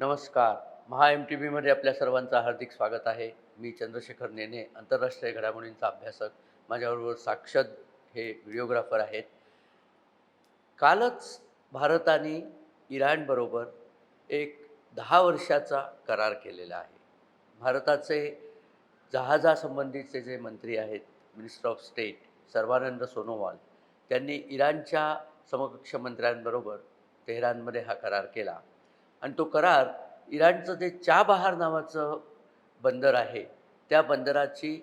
नमस्कार. महा M T व्हीमध्ये आपल्या सर्वांचं हार्दिक स्वागत आहे. मी चंद्रशेखर नेने आंतरराष्ट्रीय घडामोडींचा अभ्यासक. माझ्याबरोबर साक्षद हे व्हिडिओग्राफर आहेत. कालच भारताने इराणबरोबर एक दहा वर्षाचा करार केलेला आहे. भारताचे जहाजासंबंधीचे जे मंत्री आहेत minister of state Sarbananda Sonowal त्यांनी इराणच्या समकक्ष मंत्र्यांबरोबर तेहरानमध्ये हा करार केला. आणि तो करार इराणचं जे चाबहार नावाचं बंदर आहे त्या बंदराची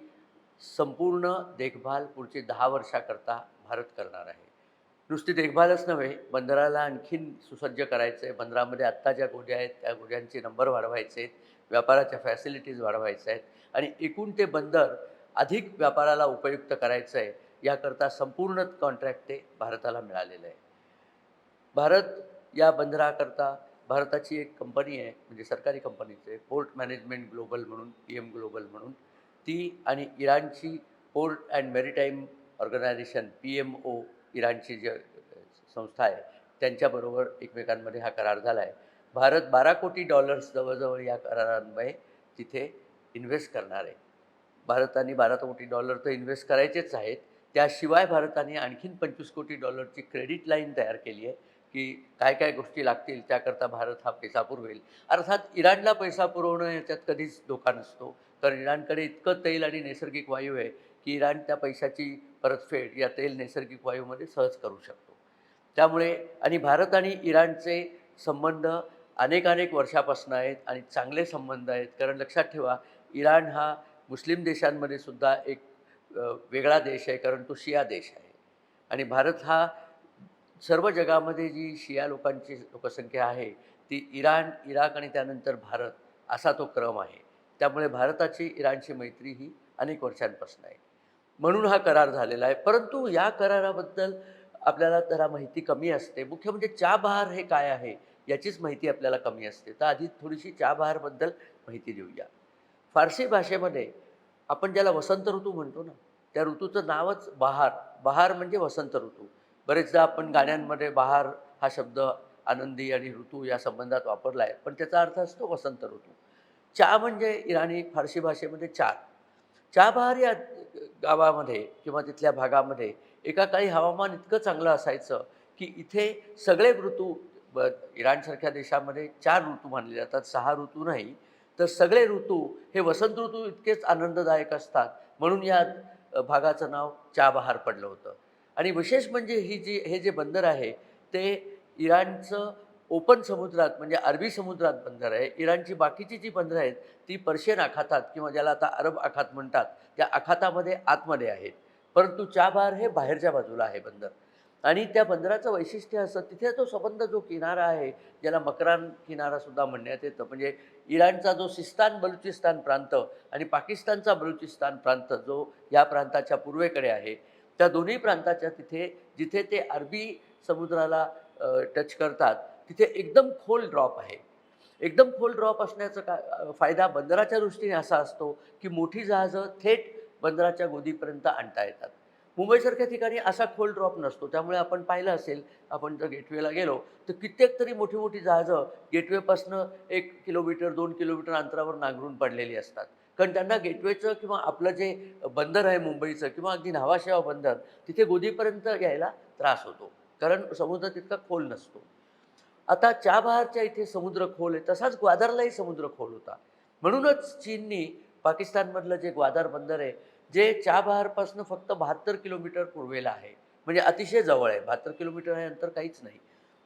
संपूर्ण देखभाल पुढची दहा वर्षाकरता भारत करणार आहे. नुसती देखभालच नव्हे बंदराला आणखीन सुसज्ज करायचं आहे बंदरामध्ये आत्ता ज्या गोड्या आहेत त्या गोड्यांचे नंबर वाढवायचे आहेत व्यापाराच्या फॅसिलिटीज वाढवायच्या आहेत आणि एकूण ते बंदर अधिक व्यापाराला उपयुक्त करायचं आहे याकरता संपूर्ण कॉन्ट्रॅक्ट ते भारताला मिळालेलं आहे. भारत या बंदराकरता भारताची एक कंपनी आहे म्हणजे सरकारी कंपनीचे आहे पोर्ट मॅनेजमेंट ग्लोबल म्हणून पी एम ग्लोबल म्हणून. ती आणि इराणची port and maritime organisation P M O इराणची जी संस्था आहे त्यांच्याबरोबर एकमेकांमध्ये हा करार झाला आहे भारत बारा कोटी डॉलर्स जवळजवळ या करारांमुळे तिथे इन्व्हेस्ट करणार आहे. भारताने बारा कोटी डॉलर तर इन्व्हेस्ट करायचेच आहेत. त्याशिवाय भारताने आणखीन पंचवीस कोटी डॉलरची क्रेडिट लाईन तयार केली आहे. की काय काय गोष्टी लागतील त्याकरता भारत हा पैसा पुरवेल. अर्थात इराणला पैसा पुरवणं याच्यात कधीच धोका नसतो. कारण इराणकडे इतकं तेल आणि नैसर्गिक वायू आहे की इराण त्या पैशाची परतफेड या तेल नैसर्गिक वायूमध्ये सहज करू शकतो. त्यामुळे आणि भारत आणि इराणचे संबंध अनेक अनेक वर्षापासून आहेत आणि चांगले संबंध आहेत. कारण लक्षात ठेवा इराण हा मुस्लिम देशांमध्ये सुद्धा एक वेगळा देश आहे. कारण तो शिया देश आहे. आणि भारत हा सर्व जगामध्ये जी शिया लोकांची लोकसंख्या आहे ती इराण इराक आणि त्यानंतर भारत असा तो क्रम आहे. त्यामुळे भारताची इराणची मैत्री ही अनेक वर्षांपासून आहे. म्हणून हा करार झालेला आहे. परंतु या कराराबद्दल आपल्याला जरा माहिती कमी असते. मुख्य म्हणजे चाबहार हे काय आहे याचीच माहिती आपल्याला कमी असते. तर आधी थोडीशी चाबहारबद्दल माहिती देऊया. फारसी भाषेमध्ये आपण ज्याला वसंत ऋतू म्हणतो ना त्या ऋतूचं नावच बहार. बहार म्हणजे वसंत ऋतू. बरेचदा आपण गाण्यांमध्ये बहार हा शब्द आनंदी आणि ऋतू या संबंधात वापरला आहे पण त्याचा अर्थ असतो वसंत ऋतू. चा म्हणजे इराणी फारसी भाषेमध्ये चार. चाबहार या गावामध्ये किंवा तिथल्या भागामध्ये एका काळी हवामान इतकं चांगलं असायचं की इथे सगळे ऋतू ब इराणसारख्या देशामध्ये चार ऋतू मानले जातात सहा ऋतू नाही तर सगळे ऋतू हे वसंत ऋतू इतकेच आनंददायक असतात म्हणून या भागाचं नाव चाबहार पडलं होतं. आणि विशेष म्हणजे ही जी हे जे बंदर आहे ते इराणचं ओपन समुद्रात म्हणजे अरबी समुद्रात बंदर आहे. इराणची बाकीची जी बंदरं आहेत ती पर्शियन आखातात किंवा ज्याला आता अरब आखात म्हणतात त्या आखातामध्ये आतमध्ये आहेत. परंतु चाबार हे बाहेरच्या बाजूला आहे बंदर. आणि त्या बंदराचं वैशिष्ट्य असं तिथे तो संबंध जो किनारा आहे ज्याला मकरान किनारासुद्धा म्हणण्यात येतं म्हणजे इराणचा जो सिस्तान बलुचिस्तान प्रांत आणि पाकिस्तानचा बलुचिस्तान प्रांत जो या प्रांताच्या पूर्वेकडे आहे त्या दोन्ही प्रांताच्या तिथे जिथे ते अरबी समुद्राला टच करतात तिथे एकदम खोल ड्रॉप आहे. एकदम खोल ड्रॉप असण्याचा का फायदा बंदराच्या दृष्टीने असा असतो की मोठी जहाजं थेट बंदराच्या गोदीपर्यंत आणता येतात. मुंबईसारख्या ठिकाणी असा खोल ड्रॉप नसतो. त्यामुळे आपण पाहिलं असेल आपण जर गेटवेला गेलो तर कित्येक तरी मोठी मोठी जहाजं गेटवेपासनं एक किलोमीटर दोन किलोमीटर अंतरावर नांगरून पडलेली असतात. कारण त्यांना गेटवेचं किंवा आपलं जे बंदर आहे मुंबईचं किंवा अगदी न्हावाशेवा बंदर तिथे गोदीपर्यंत यायला त्रास होतो. कारण समुद्र तितका खोल नसतो. आता चाबहारच्या इथे समुद्र खोल आहे तसाच ग्वादरलाही समुद्र खोल होता. म्हणूनच चीननी पाकिस्तानमधलं जे ग्वादर बंदर आहे जे चाबहारपासून फक्त बहात्तर किलोमीटर पूर्वेला आहे म्हणजे अतिशय जवळ आहे. बहात्तर किलोमीटर हे अंतर काहीच नाही.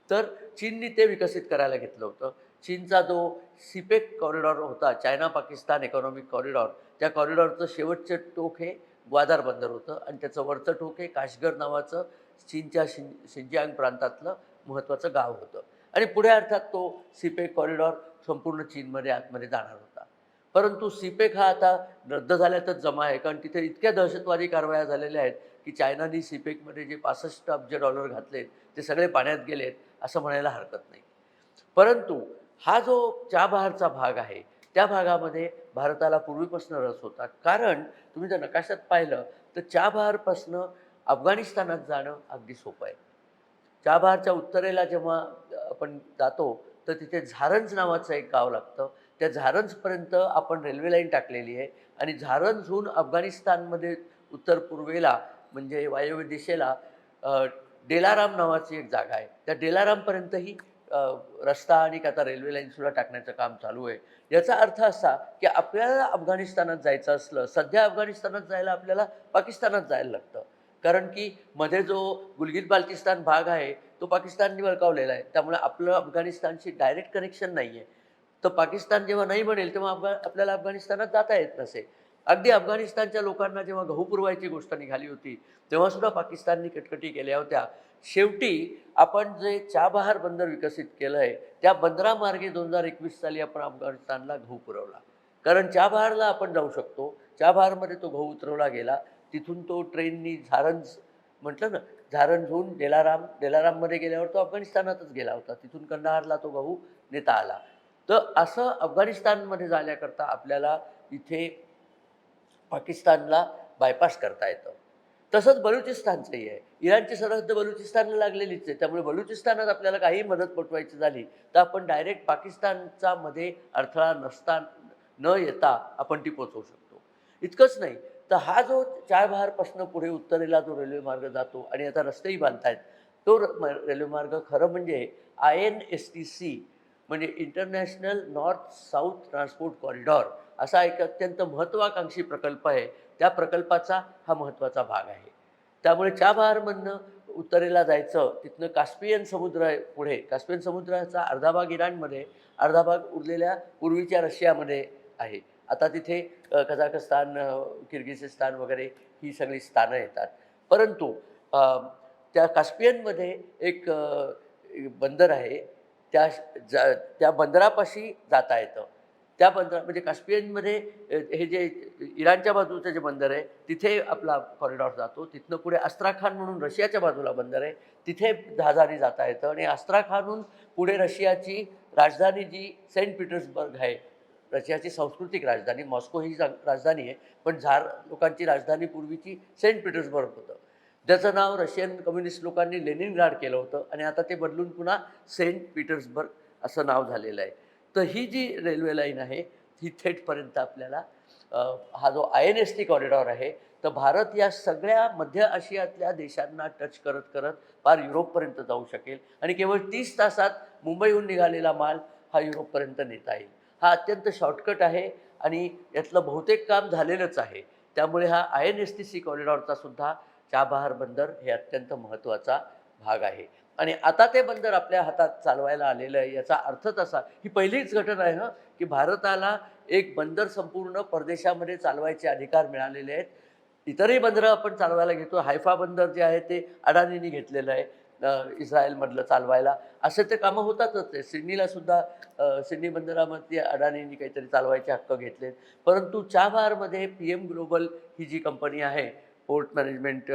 तर चीननी ते विकसित करायला घेतलं होतं. चीनचा जो सिपेक कॉरिडॉर होता चायना पाकिस्तान इकॉनॉमिक कॉरिडॉर त्या कॉरिडॉरचं शेवटचं टोक हे ग्वादार बंदर होतं आणि त्याचं वरचं टोक हे काशगर नावाचं चीनच्या शिन शिंजियांग प्रांतातलं महत्त्वाचं गाव होतं. आणि पुढे अर्थात तो सिपेक कॉरिडॉर संपूर्ण चीनमध्ये आतमध्ये जाणार होता. परंतु सिपेक हा आता रद्द झाल्यातच जमा आहे कारण तिथे इतक्या दहशतवादी कारवाया झालेल्या आहेत की चायनाने सिपेकमध्ये जे पासष्ट अब्ज डॉलर घातलेत ते सगळे पाण्यात गेलेत असं म्हणायला हरकत नाही. परंतु हा जो चाबहारचा भाग आहे त्या भागामध्ये भारताला पूर्वीपासून रस होता. कारण तुम्ही जर नकाशात पाहिलं तर चाबहारपासनं अफगाणिस्तानात जाणं अगदी सोपं आहे. चाबहारच्या उत्तरेला जेव्हा आपण जातो तर तिथे झारंज नावाचं एक गाव लागतं. त्या झारंजपर्यंत आपण रेल्वे लाईन टाकलेली आहे आणि झारंजहून अफगाणिस्तानमध्ये उत्तर पूर्वेला म्हणजे वायव्य दिशेला डेलाराम नावाची एक जागा आहे. त्या डेलारामपर्यंतही रस्ता आणि आता रेल्वे लाईनसुद्धा टाकण्याचं काम चालू आहे. याचा अर्थ असा की आपल्याला अफगाणिस्तानात जायचं असलं सध्या अफगाणिस्तानात जायला आपल्याला पाकिस्तानात जायला लागतं. कारण की मध्ये जो गुलगित बाल्टिस्तान भाग आहे तो पाकिस्तानने वळकावलेला आहे. त्यामुळे आपलं अफगाणिस्तानशी डायरेक्ट कनेक्शन नाही आहे तर पाकिस्तान जेव्हा नाही म्हणेल तेव्हा अफगा आपल्याला अफगाणिस्तानात जाता येत नसे. अगदी अफगाणिस्तानच्या लोकांना जेव्हा गहू पुरवायची गोष्ट निघाली होती तेव्हासुद्धा पाकिस्ताननी कटकटी केल्या होत्या. शेवटी आपण जे चाबहार बंदर विकसित केलं आहे त्या बंदरामार्गे दोन हजार एकवीस साली आपण अफगाणिस्तानला गहू पुरवला. कारण चाबहारला आपण जाऊ शकतो. चाबहारमध्ये तो गहू उतरवला गेला. तिथून तो ट्रेननी झारंज म्हटलं ना झारंजहून डेलाराम डेलाराममध्ये गेल्यावर तो अफगाणिस्तानातच गेला होता. तिथून कंदाहारला तो गहू नेता आला. तर असं अफगाणिस्तानमध्ये जाण्याकरता आपल्याला इथे पाकिस्तानला बायपास करता येतं. तसंच बलुचिस्तानचंही आहे. इराणची सरहद्द बलुचिस्तानला लागलेलीच आहे. त्यामुळे बलुचिस्तानात आपल्याला काही मदत पोटवायची झाली तर आपण डायरेक्ट पाकिस्तानचा मध्ये अडथळा नसता न येता आपण ती पोचवू शकतो. इतकंच नाही तर हा जो चारबहारपासून पुढे उत्तरेला जो रेल्वे मार्ग जातो आणि आता रस्तेही बांधतायत तो र- रेल्वे मार्ग खरं म्हणजे I N S T C म्हणजे international north south transport corridor असा एक अत्यंत महत्त्वाकांक्षी प्रकल्प आहे. त्या प्रकल्पाचा हा महत्त्वाचा भाग आहे. त्यामुळे चाबहारमधनं उत्तरेला जायचं तिथनं कास्पियन समुद्र आहे पुढे कास्पियन समुद्राचा अर्धा भाग इराणमध्ये अर्धा भाग उरलेल्या पूर्वीच्या रशियामध्ये आहे. आता तिथे कझाकस्तान अ, किर्गिझिस्तान वगैरे ही सगळी स्थानं येतात. परंतु त्या कास्पियनमध्ये एक एक बंदर आहे. त्या जा त्या बंदरापाशी जाता येतं. त्या बंदरा म्हणजे काश्मीरमध्ये हे जे इराणच्या बाजूचं जे बंदर आहे तिथे आपला कॉरिडॉर जातो. तिथनं पुढे अस्त्राखान म्हणून रशियाच्या बाजूला बंदर आहे. तिथे जहाजाने जाता येतं आणि अस्त्राखानहून पुढे रशियाची राजधानी जी सेंट पीटर्सबर्ग आहे रशियाची सांस्कृतिक राजधानी मॉस्को ही जा राजधानी आहे पण झार लोकांची राजधानी पूर्वीची सेंट पीटर्सबर्ग होतं. ज्याचं नाव रशियन कम्युनिस्ट लोकांनी लेनिनग्राड केलं होतं आणि आता ते बदलून पुन्हा सेंट पीटर्सबर्ग असं नाव झालेलं आहे. तर ही जी रेल्वे लाईन आहे ही थेटपर्यंत आपल्याला हा जो I N S T corridor आहे तर भारत या सगळ्या मध्य आशियातल्या देशांना टच करत करत फार युरोपपर्यंत जाऊ शकेल. आणि केवळ तीस तासात मुंबईहून निघालेला माल हा युरोपपर्यंत नेता येईल. हा अत्यंत शॉर्टकट आहे आणि यातलं बहुतेक काम झालेलंच आहे. त्यामुळे हा I N S T C कॉरिडॉरचा सुद्धा चाबहार बंदर हे अत्यंत महत्त्वाचा भाग आहे. आणि आता ते बंदर आपल्या हातात चालवायला आलेलं आहे. याचा अर्थच असा ही पहिलीच घटना आहे की भारताला एक बंदर संपूर्ण परदेशामध्ये चालवायचे अधिकार मिळालेले आहेत. इतरही बंदरं आपण चालवायला घेतो. हायफा बंदर जे आहे ते अडाणींनी घेतलेलं आहे इस्रायलमधलं चालवायला. असे ते कामं होतातच. आहे सिडनीला सुद्धा सिडनी बंदरामध्ये अडाणींनी काहीतरी चालवायचे हक्क घेतलेत परंतु चाबारमध्ये पी एम ग्लोबल ही जी कंपनी आहे port management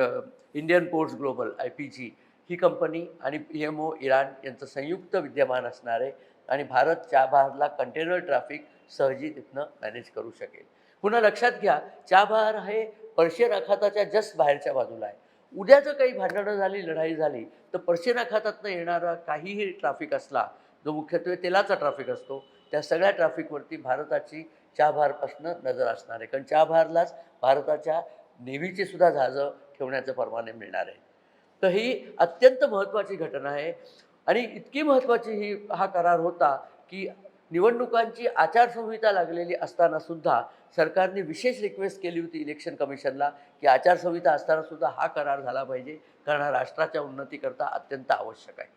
Indian ports global I P G he company आणि पी एम ओ इराण यांचं संयुक्त विद्यमान असणार आहे आणि भारत चाबहारला कंटेनर ट्रॅफिक सहजी तिथनं मॅनेज करू शकेल. पुन्हा लक्षात घ्या चाबहार हे पर्शियन अखाताच्या जस्ट बाहेरच्या बाजूला आहे. उद्या जर काही भांडणं झाली लढाई झाली तर पर्शियन अखातातनं येणारा काहीही ट्रॅफिक असला जो मुख्यत्वे तेलाचा ट्रॅफिक असतो त्या सगळ्या ट्रॅफिकवरती भारताची चाबहारपासनं नजर असणार आहे. कारण चाबहारलाच भारताच्या नेव्हीची सुद्धा जहाजं ठेवण्याचं परवाने मिळणार आहे. तर ही अत्यंत महत्त्वाची घटना आहे. आणि इतकी महत्त्वाची ही हा करार होता की निवडणुकांची आचारसंहिता लागलेली असताना सुद्धा सरकारने विशेष रिक्वेस्ट केली होती इलेक्शन कमिशनला की आचारसंहिता असताना सुद्धा हा करार झाला पाहिजे कारण हा राष्ट्राच्या उन्नतीकरता अत्यंत आवश्यक आहे.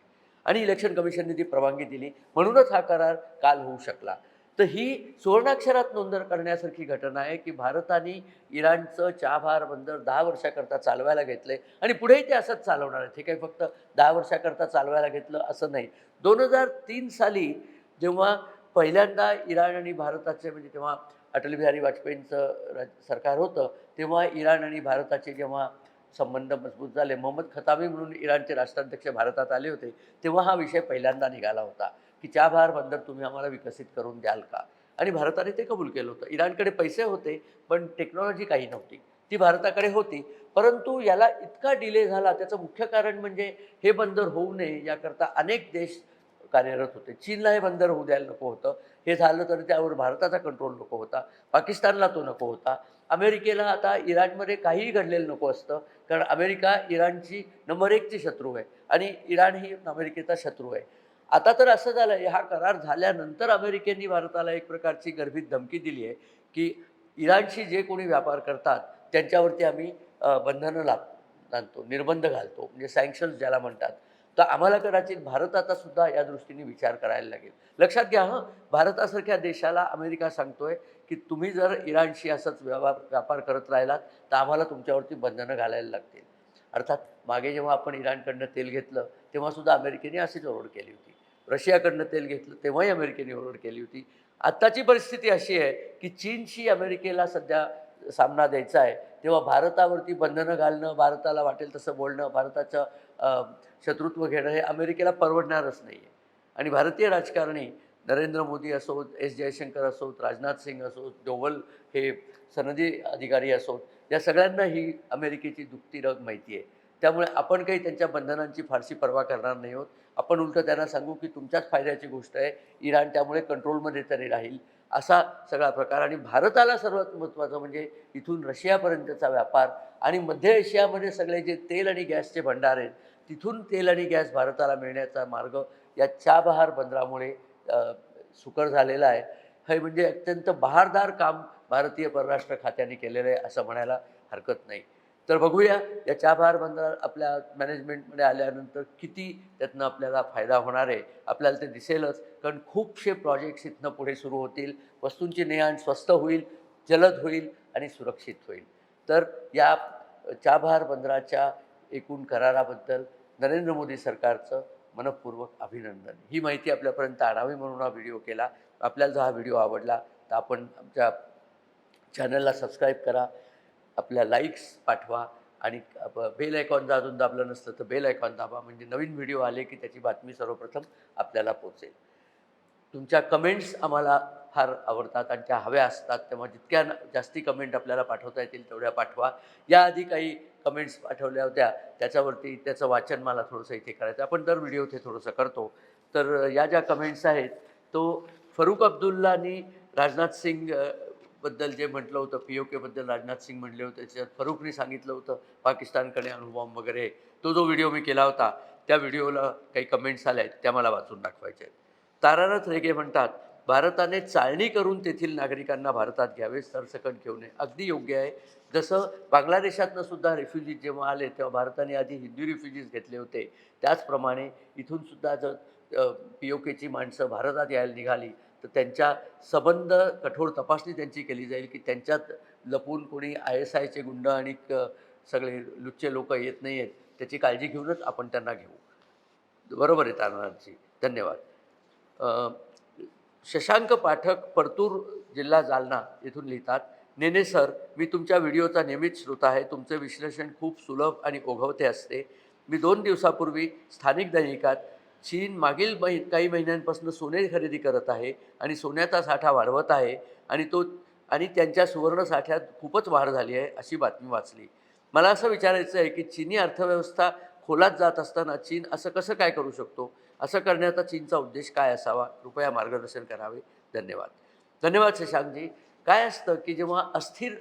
आणि इलेक्शन कमिशनने ती परवानगी दिली. म्हणूनच हा करार काल होऊ शकला. तर ही सुवर्णाक्षरात नोंद करण्यासारखी घटना आहे की भारताने इराणचं चाबहार बंदर दहा वर्षाकरता चालवायला घेतलं आहे आणि पुढेही ते असंच चालवणार आहे ठीक काही फक्त दहा वर्षाकरता चालवायला घेतलं असं नाही. दोन हजार तीन साली जेव्हा पहिल्यांदा इराण आणि भारताचे म्हणजे तेव्हा अटल बिहारी वाजपेयींचं राज सरकार होतं तेव्हा इराण आणि भारताचे जेव्हा संबंध मजबूत झाले मोहम्मद खतामी म्हणून इराणचे राष्ट्राध्यक्ष भारतात आले होते तेव्हा हा विषय पहिल्यांदा निघाला होता. की चाबहार बंदर तुम्ही आम्हाला विकसित करून द्याल का? आणि भारताने ते कबूल केलं होतं. इराणकडे पैसे होते पण टेक्नॉलॉजी काही नव्हती. ती भारताकडे होती. परंतु याला इतका डिले झाला. त्याचं मुख्य कारण म्हणजे हे बंदर होऊ नये याकरता अनेक देश कार्यरत होते. चीनला हे बंदर होऊ द्यायला नको होतं. हे झालं तर त्यावर भारताचा कंट्रोल नको होता. पाकिस्तानला तो नको होता. अमेरिकेला आता इराणमध्ये काहीही घडलेलं नको असतं. कारण अमेरिका इराणची नंबर एकची शत्रू आहे. आणि इराण ही अमेरिकेचा शत्रू आहे. आता तर असं झालं आहे हा करार झाल्यानंतर अमेरिकेने भारताला एक प्रकारची गर्भित धमकी दिली आहे की इराणशी जे कोणी व्यापार करतात त्यांच्यावरती आम्ही बंधनं लाभ आणतो निर्बंध घालतो म्हणजे सँक्शन्स ज्याला म्हणतात. तर आम्हाला कदाचित भारताचा सुद्धा या दृष्टीने विचार करायला लागेल. लक्षात घ्या हं भारतासारख्या देशाला अमेरिका सांगतोय की तुम्ही जर इराणशी असंच व्यवहार व्यापार करत राहिलात तर आम्हाला तुमच्यावरती बंधनं घालायला लागतील. अर्थात मागे जेव्हा आपण इराणकडनं तेल घेतलं तेव्हा सुद्धा अमेरिकेने अशीच ओरड केली होती. रशियाकडनं तेल घेतलं तेव्हाही अमेरिकेने ओरड केली होती. आत्ताची परिस्थिती अशी आहे की चीनशी अमेरिकेला सध्या सामना द्यायचा आहे. तेव्हा भारतावरती बंधनं घालणं भारताला वाटेल तसं बोलणं भारताचं शत्रुत्व घेणं हे अमेरिकेला परवडणारच नाही आहे आणि भारतीय राजकारणी नरेंद्र मोदी असोत एस जयशंकर असोत राजनाथ सिंग असोत डोवल हे सनदी अधिकारी असोत या सगळ्यांना ही अमेरिकेची दुखती रग माहिती आहे त्यामुळे आपण काही त्यांच्या बंधनांची फारशी पर्वा करणार नाही आहोत. आपण उलटं त्यांना सांगू की तुमच्याच फायद्याची गोष्ट आहे. इराण त्यामुळे कंट्रोलमध्ये तरी राहील. असा सगळा प्रकार आणि भारताला सर्वात महत्त्वाचं म्हणजे इथून रशियापर्यंतचा व्यापार आणि मध्य एशियामध्ये सगळे जे तेल आणि गॅसचे भंडार आहेत तिथून तेल आणि गॅस भारताला मिळण्याचा मार्ग या चाबहार बंदरामुळे सुकर झालेला आहे. हे म्हणजे अत्यंत बहारदार काम भारतीय परराष्ट्र खात्याने केलेलं आहे असं म्हणायला हरकत नाही. तर बघूया या चाबहार बंदर आपल्या मॅनेजमेंटमध्ये आल्यानंतर किती त्यातनं आपल्याला फायदा होणार आहे आपल्याला ते दिसेलच. कारण खूपसे प्रोजेक्ट्स इथनं पुढे सुरू होतील वस्तूंची नेआण स्वस्त होईल जलद होईल आणि सुरक्षित होईल. तर या चाबहार बंदराच्या एकूण कराराबद्दल नरेंद्र मोदी सरकारचं मनपूर्वक अभिनंदन. ही माहिती आपल्यापर्यंत आणावी म्हणून हा व्हिडिओ केला. आपल्याला जर हा व्हिडिओ आवडला तर आपण आमच्या चॅनलला सबस्क्राईब करा. आपल्या लाईक्स पाठवा आणि बेल आयकॉन जर अजून दाबलं नसतं तर बेल आयकॉन दाबा. म्हणजे नवीन व्हिडिओ आले की त्याची बातमी सर्वप्रथम आपल्याला पोचेल तुमच्या कमेंट्स आम्हाला फार आवडतात आणि त्या हव्या असतात. तेव्हा जितक्या न- जास्ती कमेंट आपल्याला पाठवता येतील तेवढ्या पाठवा. याआधी काही कमेंट्स पाठवल्या होत्या. त्याच्यावरती त्याचं वाचन मला थोडंसं इथे करायचं आपण दर व्हिडिओ ते थोडंसं करतो. तर या ज्या कमेंट्स आहेत तो फरुख अब्दुल्लानी राजनाथ सिंग बद्दल जे म्हटलं होतं पी ओ केबद्दल राजनाथ सिंग म्हटले होते त्याच्यात फरुखने सांगितलं होतं पाकिस्तानकडे अणुबॉम्ब वगैरे. तो जो व्हिडिओ मी केला होता त्या व्हिडिओला काही कमेंट्स आल्या आहेत त्या मला वाचून दाखवायच्या आहेत. तारानाथ रेगे म्हणतात भारताने चाळणी करून तेथील नागरिकांना भारतात घ्यावे सरसकट घेऊ नये अगदी योग्य आहे. जसं बांगलादेशातनं सुद्धा रेफ्युजीज जेव्हा आले तेव्हा भारताने आधी हिंदू रेफ्युजीज घेतले होते. त्याचप्रमाणे इथून सुद्धा जर पी ओ केची माणसं भारतात यायला निघाली तर त्यांच्या संबंध कठोर तपासणी त्यांची केली जाईल की त्यांच्यात लपून कोणी आय एस आयचे गुंड आणि क- सगळे लुच्चे लोक येत नाही आहेत त्याची काळजी घेऊनच आपण त्यांना घेऊ. बरोबर आहे तानाजी. धन्यवाद. शशांक पाठक परतूर जिल्हा जालना येथून लिहितात नेने सर मी तुमच्या व्हिडिओचा नियमित श्रोता आहे तुमचे विश्लेषण खूप सुलभ आणि ओघवते असते. मी दोन दिवसापूर्वी स्थानिक दैनिकात चीन मागील मै काही महिन्यांपासून सोने खरेदी करत आहे आणि सोन्याचा साठा वाढवत आहे आणि तो आणि त्यांच्या सुवर्ण साठ्यात खूपच वाढ झाली आहे अशी बातमी वाचली. मला असं विचारायचं आहे की चीनी अर्थव्यवस्था खोलात जात असताना चीन असं कसं काय करू शकतो? असं करण्याचा चीनचा उद्देश काय असावा? कृपया मार्गदर्शन करावे. धन्यवाद. धन्यवाद शशांकजी. काय असतं की जेव्हा अस्थिर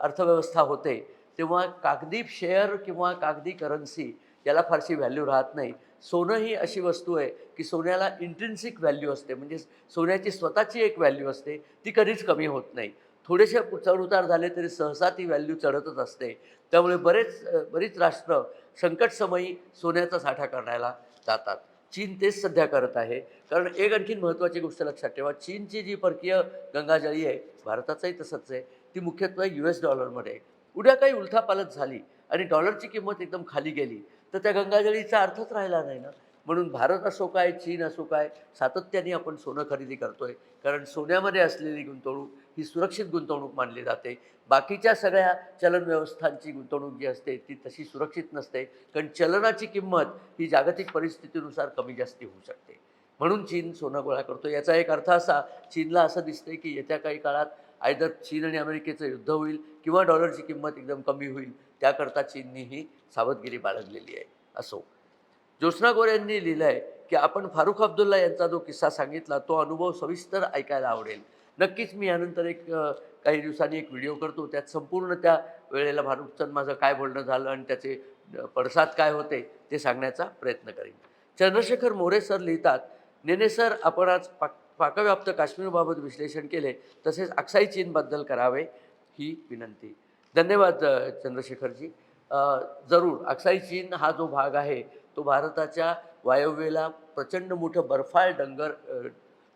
अर्थव्यवस्था होते तेव्हा कागदी शेअर किंवा कागदी करन्सी याला फारशी व्हॅल्यू राहत नाही. सोनं ही अशी वस्तू आहे की सोन्याला इंट्रिन्सिक व्हॅल्यू असते. म्हणजे सोन्याची स्वतःची एक व्हॅल्यू असते. ती कधीच कमी होत नाही. थोडेसे चढउतार झाले तरी सहसा ती व्हॅल्यू चढतच असते. त्यामुळे बरेच बरीच राष्ट्र संकटसमयी सोन्याचा साठा करण्याला जातात. चीन तेच सध्या करत आहे. कारण एक आणखीन महत्त्वाची गोष्ट लक्षात ठेवा. चीनची जी परकीय गंगाजळी आहे भारताचंही तसंच आहे. ती मुख्यत्वे यू एस डॉलरमध्ये आहे. उद्या काही उलथापालत झाली आणि डॉलरची किंमत एकदम खाली गेली. तर त्या गंगाजळीचा अर्थच राहिला नाही ना. म्हणून भारत असो काय चीन असो काय सातत्याने आपण सोनं खरेदी करतोय. कारण सोन्यामध्ये असलेली गुंतवणूक ही सुरक्षित गुंतवणूक मानली जाते. बाकीच्या सगळ्या चलन व्यवस्थांची गुंतवणूक जी असते ती तशी सुरक्षित नसते. कारण चलनाची किंमत ही जागतिक परिस्थितीनुसार कमी जास्ती होऊ शकते. म्हणून चीन सोनं गोळा करतो. याचा एक अर्थ असा चीनला असं दिसतंय की येत्या काही काळात आयदर चीन आणि अमेरिकेचं युद्ध होईल किंवा डॉलरची किंमत एकदम कमी होईल. त्याकरता चीननी ही सावधगिरी बाळगलेली आहे असो. ज्योत्स्ना गोरे यांनी लिहिलं आहे की आपण फारुख अब्दुल्ला यांचा जो किस्सा सांगितला तो अनुभव सविस्तर ऐकायला आवडेल. नक्कीच मी यानंतर एक काही दिवसांनी एक व्हिडिओ करतो. त्यात संपूर्ण त्या वेळेला फारुखचं माझं काय बोलणं झालं आणि त्याचे पडसाद काय होते ते सांगण्याचा प्रयत्न करेन. चंद्रशेखर मोरे सर लिहितात नेने सर आपण आज पाक पाकव्याप्त काश्मीरबाबत विश्लेषण केले तसेच अक्साई चीनबद्दल करावे ही विनंती. धन्यवाद चंद्रशेखरजी. जरूर अक्साई चीन हा जो भाग आहे तो भारताच्या वायव्येला प्रचंड मोठं बर्फाळ डंगर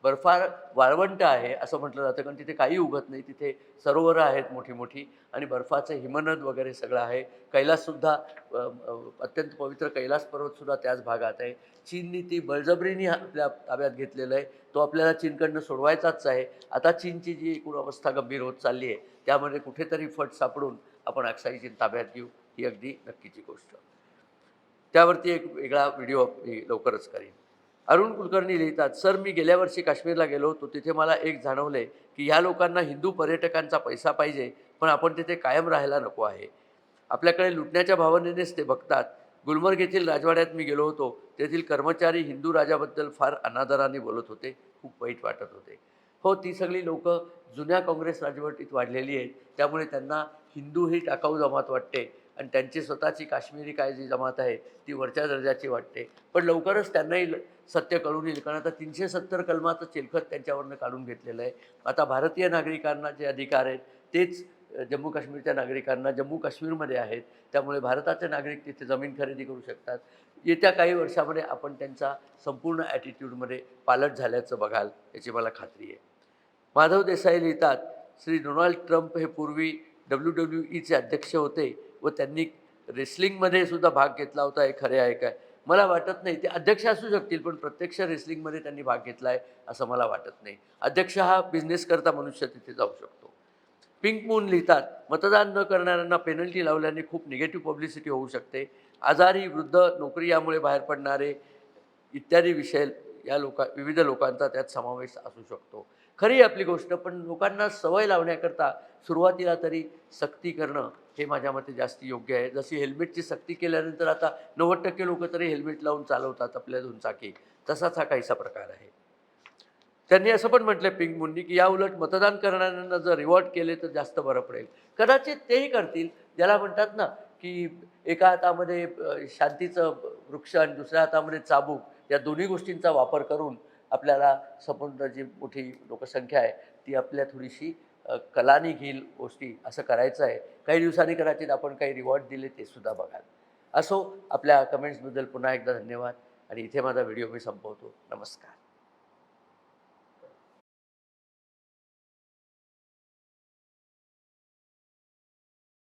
बर्फाळ वाळवंट आहे असं म्हटलं जातं. कारण तिथे काही उगत नाही तिथे सरोवरं आहेत मोठी मोठी आणि बर्फाचं हिमनद वगैरे सगळं आहे. कैलाससुद्धा अत्यंत पवित्र कैलास पर्वतसुद्धा त्याच भागात आहे. चीननी ती बळजबरीने आपल्या ताब्यात घेतलेलं आहे. तो आपल्याला चीनकडनं सोडवायचाच आहे. आता चीनची जी एकूण अवस्था गंभीर होत चालली आहे त्यामध्ये कुठेतरी फट सापडून आपण अक्साई ताब्यात घेऊ. ही अगदी नक्कीची गोष्ट. त्यावरती एक वेगळा व्हिडिओ मी लवकरच करीन. अरुण कुलकर्णी लिहितात सर मी गेल्या वर्षी काश्मीरला गेलो होतो. तिथे मला एक जाणवले की ह्या लोकांना हिंदू पर्यटकांचा पैसा पाहिजे पण आपण तिथे कायम राहायला नको आहे. आपल्याकडे लुटण्याच्या भावनेनेच ते बघतात. गुलमर्ग येथील राजवाड्यात मी गेलो होतो. तेथील कर्मचारी हिंदू राजाबद्दल फार अनादराने बोलत होते. खूप वाईट वाटत होते. हो ती सगळी लोक जुन्या काँग्रेस राजवटीत वाढलेली आहे. त्यामुळे त्यांना हिंदू ही टाकाऊ जमात वाटते आणि त्यांची स्वतःची काश्मीरी काय जी जमात आहे ती वरच्या दर्जाची वाटते. पण लवकरच त्यांनाही ल- सत्य कळून येईल. कारण आता तीनशे सत्तर कलमाचं चिलखत त्यांच्यावरनं काढून घेतलेलं आहे. आता भारतीय नागरिकांना जे अधिकार आहेत तेच जम्मू काश्मीरच्या नागरिकांना जम्मू काश्मीरमध्ये आहेत. त्यामुळे भारताचे नागरिक तिथे जमीन खरेदी करू शकतात. येत्या काही वर्षामध्ये आपण त्यांचा संपूर्ण ॲटिट्यूडमध्ये पालट झाल्याचं बघाल याची मला खात्री आहे. माधव देसाई लिहितात श्री डोनाल्ड ट्रम्प हे पूर्वी डब्ल्यू डब्ल्यू ईचे अध्यक्ष होते व त्यांनी रेसलिंगमध्ये सुद्धा भाग घेतला होता हे खरे आहे काय? मला वाटत नाही. ते अध्यक्ष असू शकतील पण प्रत्यक्ष रेसलिंगमध्ये त्यांनी भाग घेतला आहे असं मला वाटत नाही. अध्यक्ष हा बिझनेस करता मनुष्य तिथे जाऊ शकतो. पिंक मून लिहितात मतदान न करणाऱ्यांना पेनल्टी लावल्याने खूप निगेटिव्ह पब्लिसिटी होऊ शकते. आजारी वृद्ध नोकरी यामुळे बाहेर पडणारे इत्यादी विषय या लोका विविध लोकांचा त्यात समावेश असू शकतो. खरी आपली गोष्ट पण लोकांना सवय लावण्याकरता सुरुवातीला तरी सक्ती करणं हे माझ्या मते जास्त योग्य आहे. जशी हेल्मेटची सक्ती केल्यानंतर आता नव्वद टक्के लोक तरी हेल्मेट लावून चालवतात आपल्या दोनचाकी तसाच हा काहीसा प्रकार आहे. त्यांनी असं पण म्हटलं पिंक मुंनी की या उलट मतदान करणाऱ्यांना जर रिवॉर्ड केले तर जास्त बरं पडेल. कदाचित तेही करतील. ज्याला म्हणतात ना की एका हातामध्ये शांतीचं वृक्ष आणि दुसऱ्या हातामध्ये चाबूक या दोन्ही गोष्टींचा वापर करून आपल्याला संपूर्ण जी मोठी लोकसंख्या आहे ती आपल्या थोडीशी कलानी घेईल गोष्टी असं करायचं आहे. काही दिवसांनी कदाचित आपण काही रिवॉर्ड दिले ते सुद्धा बघाल. असो आपल्या कमेंट्सबद्दल पुन्हा एकदा धन्यवाद. आणि इथे माझा व्हिडिओ मी संपवतो. नमस्कार.